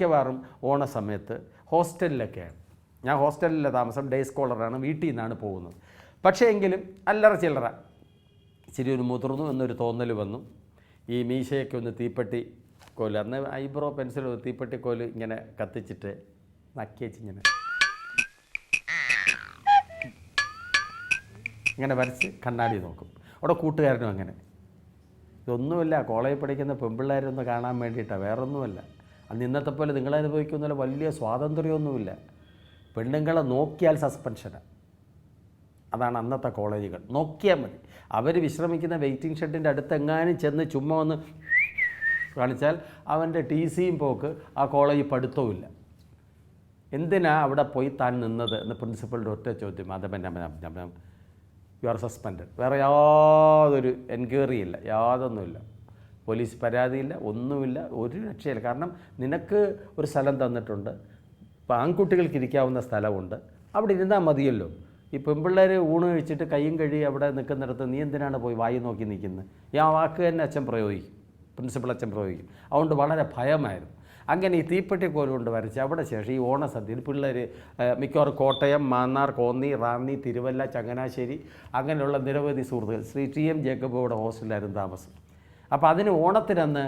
മിക്കവാറും ഓണ സമയത്ത് ഹോസ്റ്റലിലൊക്കെയാണ്. ഞാൻ ഹോസ്റ്റലിലെ താമസം ഡേ സ്കോളറാണ് വീട്ടിൽ നിന്നാണ് പോകുന്നത്. പക്ഷേ എങ്കിലും അല്ലറ ചില്ലറ. ഇച്ചിരി ഒരു മുതിർന്നു എന്നൊരു തോന്നൽ വന്നു. ഈ മീശയൊക്കെ ഒന്ന് തീപ്പെട്ടി കോൽ അന്ന് ഐബ്രോ പെൻസിൽ തീപ്പെട്ടി കോൽ ഇങ്ങനെ കത്തിച്ചിട്ട് നക്കി വെച്ച് ഇങ്ങനെ ഇങ്ങനെ വരച്ച് കണ്ണാടി നോക്കും. അവിടെ കൂട്ടുകാരനും അങ്ങനെ. ഇതൊന്നുമില്ല കോളേജിൽ പഠിക്കുന്ന പെൺപിള്ളേരൊന്ന് കാണാൻ വേണ്ടിയിട്ടാണ് വേറൊന്നുമല്ല. അന്ന് ഇന്നത്തെ പോലെ നിങ്ങളെ അനുഭവിക്കുന്ന പോലെ വലിയ സ്വാതന്ത്ര്യമൊന്നുമില്ല. പെണ്ണുങ്ങളെ നോക്കിയാൽ സസ്പെൻഷന് അതാണ് അന്നത്തെ കോളേജുകൾ. നോക്കിയാൽ മതി. അവർ വിശ്രമിക്കുന്ന വെയിറ്റിംഗ് ഷെഡിന്റെ അടുത്തെങ്ങാനും ചെന്ന് ചുമ്മാ ഒന്ന് കാണിച്ചാൽ അവന്റെ ടി സിയും പോക്ക് ആ കോളേജ് പഠിത്തവുമില്ല. എന്തിനാ അവിടെ പോയി താൻ നിന്നത് എന്ന് പ്രിൻസിപ്പളുടെ ഒറ്റ ചോദ്യം. അതപ്പം യു ആർ സസ്പെൻഡ് വേറെ യാതൊരു എൻക്വയറി ഇല്ല. യാതൊന്നുമില്ല. പോലീസ് പരാതിയില്ല ഒന്നുമില്ല ഒരു രക്ഷയില്ല. കാരണം നിനക്ക് ഒരു സ്ഥലം തന്നിട്ടുണ്ട് ഇപ്പോൾ ആൺകുട്ടികൾക്ക് ഇരിക്കാവുന്ന സ്ഥലമുണ്ട് അവിടെ ഇരുന്നാൽ മതിയല്ലോ. ഈ പെൺപിള്ളേർ ഊണ് കഴിച്ചിട്ട് കൈയും കഴുകി അവിടെ നിൽക്കുന്നിടത്ത് നീ എന്തിനാണ് പോയി വായി നോക്കി നിൽക്കുന്നത് ഈ ആ വാക്ക് തന്നെ അച്ഛൻ പ്രയോഗിക്കും പ്രിൻസിപ്പൾ അച്ഛൻ പ്രയോഗിക്കും. അതുകൊണ്ട് വളരെ ഭയമായിരുന്നു. അങ്ങനെ ഈ തീപ്പെട്ടി കോലുകൊണ്ട് വരച്ച് അവിടെ ശേഷം ഈ ഓണസദ്യയിൽ പിള്ളേർ മിക്കവാറും കോട്ടയം മാന്നാർ കോന്നി റാന്നി തിരുവല്ല ചങ്ങനാശ്ശേരി അങ്ങനെയുള്ള നിരവധി സുഹൃത്തുക്കൾ. ശ്രീ ടി എം ജേക്കബ് ഇവിടെ ഹോസ്റ്റലിലായിരുന്നു താമസം. അപ്പോൾ അതിന് ഓണത്തിനന്ന്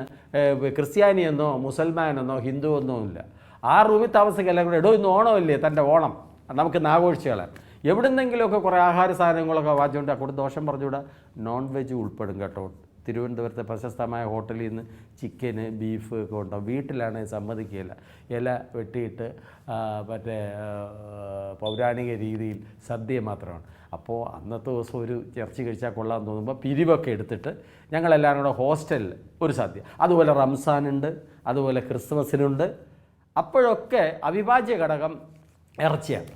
ക്രിസ്ത്യാനിയെന്നോ മുസൽമാനെന്നോ ഹിന്ദു എന്നോ ഇല്ല ആ റൂമിൽ താമസിക്കെല്ലാം കൂടെ എടോ ഇന്ന് ഓണമല്ലേ തന്റെ ഓണം? നമുക്ക് നാഘോഷിച്ചുകളെ എവിടുന്നെങ്കിലുമൊക്കെ കുറേ ആഹാര സാധനങ്ങളൊക്കെ വാങ്ങിച്ചുകൊണ്ട് അക്കൂടെ ദോഷം പറഞ്ഞുകൂടാ? നോൺ വെജ് ഉൾപ്പെടും കേട്ടോ. തിരുവനന്തപുരത്തെ പ്രശസ്തമായ ഹോട്ടലിൽ നിന്ന് ചിക്കന് ബീഫ് ഒക്കെ ഉണ്ടാവും. വീട്ടിലാണ് സമ്മതിക്കില്ല ഇല വെട്ടിയിട്ട് മറ്റേ പൗരാണിക രീതിയിൽ സദ്യ മാത്രമാണ്. അപ്പോൾ അന്നത്തെ ദിവസം ഒരു ചർച്ച കഴിച്ചാൽ കൊള്ളാൻ തോന്നുമ്പോൾ പിരിവൊക്കെ എടുത്തിട്ട് ഞങ്ങളെല്ലാവരും കൂടെ ഹോസ്റ്റലിൽ ഒരു സദ്യ. അതുപോലെ റംസാനുണ്ട് അതുപോലെ ക്രിസ്മസിനുണ്ട്. അപ്പോഴൊക്കെ അവിഭാജ്യ ഘടകം ഇറച്ചിയാണ്.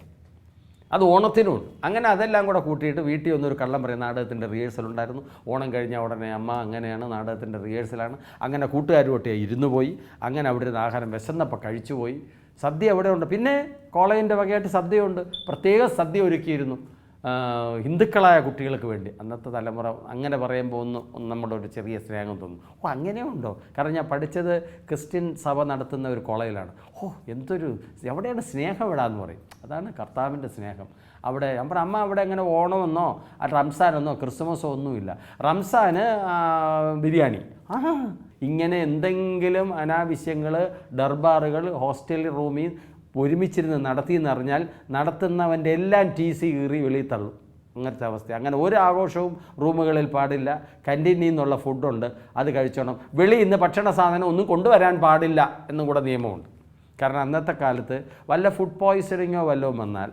അത് ഓണത്തിനുമുണ്ട് അങ്ങനെ അതെല്ലാം കൂടെ കൂട്ടിയിട്ട് വീട്ടിൽ ഒന്നൊരു കള്ളം പറയും നാടകത്തിന്റെ റിഹേഴ്സൽ ഉണ്ടായിരുന്നു. ഓണം കഴിഞ്ഞ ഉടനെ അമ്മ അങ്ങനെയാണ് നാടകത്തിന്റെ റിഹേഴ്സലാണ് അങ്ങനെ കൂട്ടുകാരുമൊക്കെ ഇരുന്നു പോയി അങ്ങനെ അവിടെ ഇരുന്ന് ആഹാരം വിശന്നപ്പോൾ കഴിച്ചു പോയി സദ്യ അവിടെ ഉണ്ട് പിന്നെ കോളേജിന്റെ വകയായിട്ട് സദ്യയുണ്ട്. പ്രത്യേക സദ്യ ഒരുക്കിയിരുന്നു. ഹിന്ദുക്കളായ കുട്ടികൾക്ക് വേണ്ടി. അന്നത്തെ തലമുറ അങ്ങനെ പറയുമ്പോൾ ഒന്ന് നമ്മുടെ ഒരു ചെറിയ സ്നേഹം തോന്നും. ഓ അങ്ങനെയുണ്ടോ? കാരണം ഞാൻ പഠിച്ചത് ക്രിസ്ത്യൻ സഭ നടത്തുന്ന ഒരു കോളേജിലാണ്. ഓ എന്തൊരു എവിടെയാണ് സ്നേഹം ഇടാന്ന് പറയും. അതാണ് കർത്താവിന്റെ സ്നേഹം. അവിടെ നമ്മുടെ അമ്മ അവിടെ അങ്ങനെ ഓണമെന്നോ റംസാനെന്നോ ക്രിസ്മസോ ഒന്നുമില്ല. റംസാന് ബിരിയാണി. ആ ഇങ്ങനെ എന്തെങ്കിലും അനാവശ്യങ്ങൾ ദർബാറുകൾ ഹോസ്റ്റൽ റൂമിൽ ഒരുമിച്ചിരുന്ന് നടത്തിയെന്ന് അറിഞ്ഞാൽ നടത്തുന്നവന്റെ എല്ലാം ടി സി കീറി വെളിയിൽ അങ്ങനത്തെ അവസ്ഥ അങ്ങനെ ഒരു ആഘോഷവും റൂമുകളിൽ പാടില്ല. കന്റീനിൽ നിന്നുള്ള ഫുഡുണ്ട് അത് കഴിച്ചോണം. വെളിയിൽ നിന്ന് ഭക്ഷണ സാധനം ഒന്നും കൊണ്ടുവരാൻ പാടില്ല എന്നും കൂടെ നിയമമുണ്ട്. കാരണം അന്നത്തെ കാലത്ത് വല്ല ഫുഡ് പോയ്സണിങ്ങോ വല്ലതും വന്നാൽ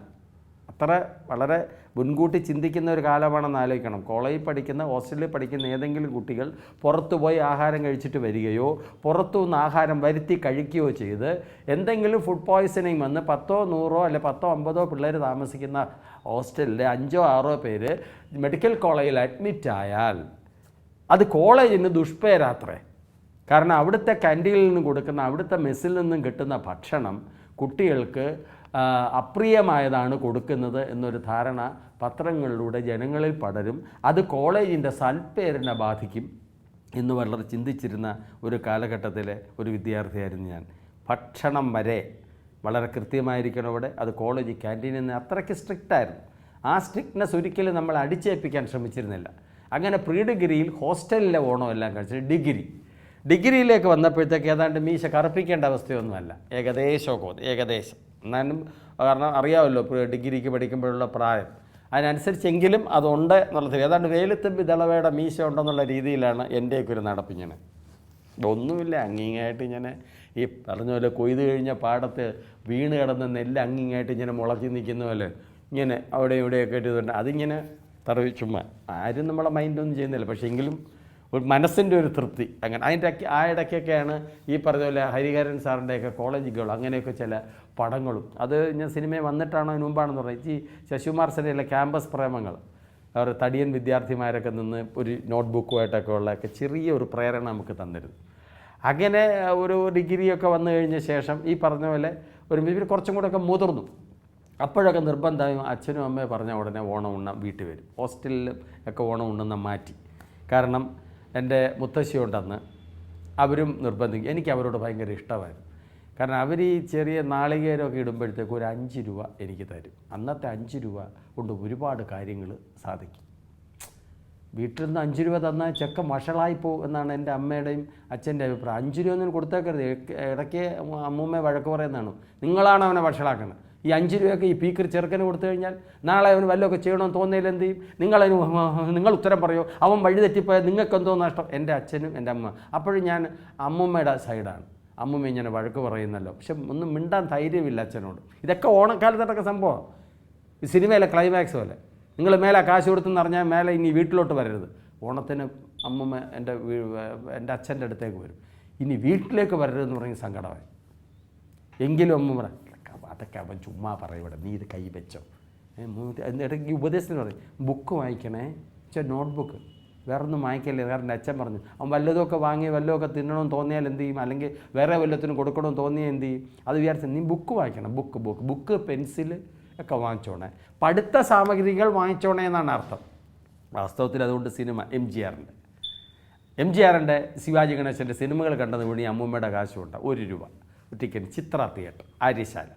അത്ര വളരെ മുൻകൂട്ടി ചിന്തിക്കുന്ന ഒരു കാലമാണെന്ന് ആലോചിക്കണം. കോളേജിൽ പഠിക്കുന്ന ഹോസ്റ്റലിൽ പഠിക്കുന്ന ഏതെങ്കിലും കുട്ടികൾ പുറത്തു പോയി ആഹാരം കഴിച്ചിട്ട് വരികയോ പുറത്തു നിന്ന് ആഹാരം വരുത്തി കഴിക്കുകയോ ചെയ്ത് എന്തെങ്കിലും ഫുഡ് പോയ്സണിങ് വന്ന് പത്തോ നൂറോ അല്ലെ പത്തോ അമ്പതോ പിള്ളേർ താമസിക്കുന്ന ഹോസ്റ്റലിലെ അഞ്ചോ ആറോ പേര് മെഡിക്കൽ കോളേജിൽ അഡ്മിറ്റ് ആയാൽ അത് കോളേജിന് ദുഷ്പേരാത്രേ. കാരണം അവിടുത്തെ ക്യാന്റീനിൽ നിന്ന് കൊടുക്കുന്ന അവിടുത്തെ മെസ്സിൽ നിന്നും കിട്ടുന്ന ഭക്ഷണം കുട്ടികൾക്ക് അപ്രിയമായതാണ് കൊടുക്കുന്നത് എന്നൊരു ധാരണ പത്രങ്ങളിലൂടെ ജനങ്ങളിൽ പടരും. അത് കോളേജിന്റെ സൽപ്പേരിനെ ബാധിക്കും എന്ന് വളരെ ചിന്തിച്ചിരുന്ന ഒരു കാലഘട്ടത്തിലെ ഒരു വിദ്യാർത്ഥിയായിരുന്നു ഞാൻ. ഭക്ഷണം വരെ വളരെ കൃത്യമായിരിക്കണം അവിടെ. അത് കോളേജ് ക്യാന്റീനിൽ നിന്ന് അത്രയ്ക്ക് സ്ട്രിക്റ്റായിരുന്നു. ആ സ്ട്രിക്ട്നെസ് ഒരിക്കലും നമ്മൾ അടിച്ചേൽപ്പിക്കാൻ ശ്രമിച്ചിരുന്നില്ല. അങ്ങനെ പ്രീ ഡിഗ്രിയിൽ ഹോസ്റ്റലിലെ ഓണം എല്ലാം കഴിച്ചിട്ട് ഡിഗ്രി. ഡിഗ്രിയിലേക്ക് വന്നപ്പോഴത്തേക്ക് ഏതാണ്ട് മീശ കറുപ്പിക്കേണ്ട അവസ്ഥയൊന്നുമല്ല. ഏകദേശമൊക്കെ ഏകദേശം. എന്നാലും കാരണം അറിയാമല്ലോ ഡിഗ്രിക്ക് പഠിക്കുമ്പോഴുള്ള പ്രായം. അതിനനുസരിച്ചെങ്കിലും അതുണ്ട് എന്നുള്ളത് ഏതാണ്ട് വേലുത്തമ്പി ദളവയുടെ മീശ ഉണ്ടെന്നുള്ള രീതിയിലാണ് എന്റെയൊക്കെ ഒരു നടപ്പിങ്ങനെ ഒന്നുമില്ല അങ്ങിങ്ങായിട്ട് ഇങ്ങനെ ഈ പറഞ്ഞ പോലെ കൊയ്ത് കഴിഞ്ഞ പാടത്ത് വീണ് കിടന്ന നെല്ല് അങ്ങിങ്ങായിട്ട് ഇങ്ങനെ മുളച്ച് നിൽക്കുന്ന പോലെ ഇങ്ങനെ അവിടെ ഇവിടെയൊക്കെ ഇതുണ്ട് അതിങ്ങനെ തറവി ചുമ്മാ. ആരും നമ്മളെ മൈൻഡൊന്നും ചെയ്യുന്നില്ല. പക്ഷേ എങ്കിലും ഒരു മനസ്സിന്റെ ഒരു തൃപ്തി അങ്ങനെ. അതിന്റെ ആ ഇടയ്ക്കൊക്കെയാണ് ഈ പറഞ്ഞ പോലെ ഹരിഹരൻ സാറിന്റെയൊക്കെ കോളേജുകൾ അങ്ങനെയൊക്കെ ചില പടങ്ങളും. അത് ഞാൻ സിനിമയിൽ വന്നിട്ടാണോ അതിന് മുമ്പാണെന്ന് പറഞ്ഞാൽ ഈ ശശികുമാർ സെനയിലെ ക്യാമ്പസ് പ്രേമങ്ങൾ അവർ തടിയൻ വിദ്യാർത്ഥിമാരൊക്കെ നിന്ന് ഒരു നോട്ട്ബുക്കുമായിട്ടൊക്കെ ഉള്ളതൊക്കെ ചെറിയൊരു പ്രേരണ നമുക്ക് തന്നിരുന്നു. അങ്ങനെ ഒരു ഡിഗ്രിയൊക്കെ വന്നു കഴിഞ്ഞ ശേഷം ഈ പറഞ്ഞ പോലെ ഒരു ഇവർ കുറച്ചും കൂടെ ഒക്കെ മുതിർന്നു. അപ്പോഴൊക്കെ നിർബന്ധമായും അച്ഛനും അമ്മയും പറഞ്ഞ ഉടനെ ഓണം ഉണ്ണാൻ വീട്ടിൽ വരും. ഹോസ്റ്റലിൽ ഒക്കെ ഓണം ഉണ്ണുന്ന മാറ്റി. കാരണം എന്റെ മുത്തശ്ശിയുണ്ടെന്ന് അവരും നിർബന്ധിക്കും. എനിക്ക് അവരോട് ഭയങ്കര ഇഷ്ടമായിരുന്നു. കാരണം അവർ ഈ ചെറിയ നാളികേരമൊക്കെ ഇടുമ്പോഴത്തേക്ക് ഒരു അഞ്ച് രൂപ എനിക്ക് തരും. അന്നത്തെ അഞ്ച് രൂപ കൊണ്ട് ഒരുപാട് കാര്യങ്ങൾ സാധിക്കും. വീട്ടിൽ നിന്ന് അഞ്ച് രൂപ തന്നാൽ ചെക്ക മഷളായിപ്പോ എന്നാണ് എന്റെ അമ്മയുടെയും അച്ഛന്റെ അഭിപ്രായം. അഞ്ച് രൂപ ഒന്നും കൊടുത്തേക്കരുത്. ഇടയ്ക്ക് അമ്മൂമ്മ വഴക്ക് പറയുന്നതാണ്. നിങ്ങളാണ് അവനെ വഷളാക്കുന്നത് ഈ അഞ്ച് രൂപയൊക്കെ ഈ പീക്കർ ചെറുക്കന് കൊടുത്തു കഴിഞ്ഞാൽ നാളെ അവന് വല്ലതൊക്കെ ചെയ്യണമെന്ന് തോന്നിയാൽ എന്ത് ചെയ്യും? നിങ്ങളതിന് നിങ്ങൾ ഉത്തരം പറയോ. അവൻ വഴി തെറ്റിപ്പോയാൽ നിങ്ങൾക്ക് എന്തോ നഷ്ടം. എന്റെ അച്ഛനും എന്റെ അമ്മ. അപ്പോഴും ഞാൻ അമ്മമ്മയുടെ സൈഡാണ്. അമ്മമ്മ ഇങ്ങനെ വഴക്ക് പറയുന്നല്ലോ. പക്ഷെ ഒന്നും മിണ്ടാൻ ധൈര്യമില്ല അച്ഛനോട്. ഇതൊക്കെ ഓണക്കാലത്തൊക്കെ സംഭവം. സിനിമയിലെ ക്ലൈമാക്സ് പോലെ. നിങ്ങൾ മേലെ കാശ് കൊടുത്തെന്ന് പറഞ്ഞാൽ മേലെ ഇനി വീട്ടിലോട്ട് വരരുത്. ഓണത്തിന് അമ്മമ്മ എന്റെ എന്റെ അച്ഛന്റെ അടുത്തേക്ക് വരും. ഇനി വീട്ടിലേക്ക് വരരുതെന്ന് പറഞ്ഞ് സങ്കടമായി. എങ്കിലും അമ്മ അതൊക്കെ അവൻ ചുമ്മാ പറയും ഇവിടെ. നീ ഇത് കൈ വെച്ചോ. ഇടയ്ക്ക് ഉപദേശത്തിന് പറയും ബുക്ക് വാങ്ങിക്കണേ. വെച്ചാൽ നോട്ട് ബുക്ക് വേറെ ഒന്നും വാങ്ങിക്കല്ലേ? കാരണം എന്റെ അച്ഛൻ പറഞ്ഞു. അവൻ വല്ലതുമൊക്കെ വാങ്ങി വല്ലതൊക്കെ തിന്നണമെന്ന് തോന്നിയാൽ എന്ത് ചെയ്യും? അല്ലെങ്കിൽ വേറെ വല്ലത്തിനും കൊടുക്കണമെന്ന് തോന്നിയാൽ എന്ത് ചെയ്യും? അത് വിചാരിച്ച നീ ബുക്ക് വാങ്ങിക്കണം. Book book. ബുക്ക് പെൻസിൽ ഒക്കെ വാങ്ങിച്ചോണേ. പഠിത്ത സാമഗ്രികൾ വാങ്ങിച്ചോണേ എന്നാണ് അർത്ഥം. വാസ്തവത്തിൽ അതുകൊണ്ട് സിനിമ എം ജി ആറിന്റെ. എം ജി ആറിന്റെ ശിവാജി ഗണേശന്റെ സിനിമകൾ കണ്ടത് വഴി അമ്മൂമ്മയുടെ കാശുണ്ട് ഒരു രൂപ. Ticket Chitra theatre Aryasala.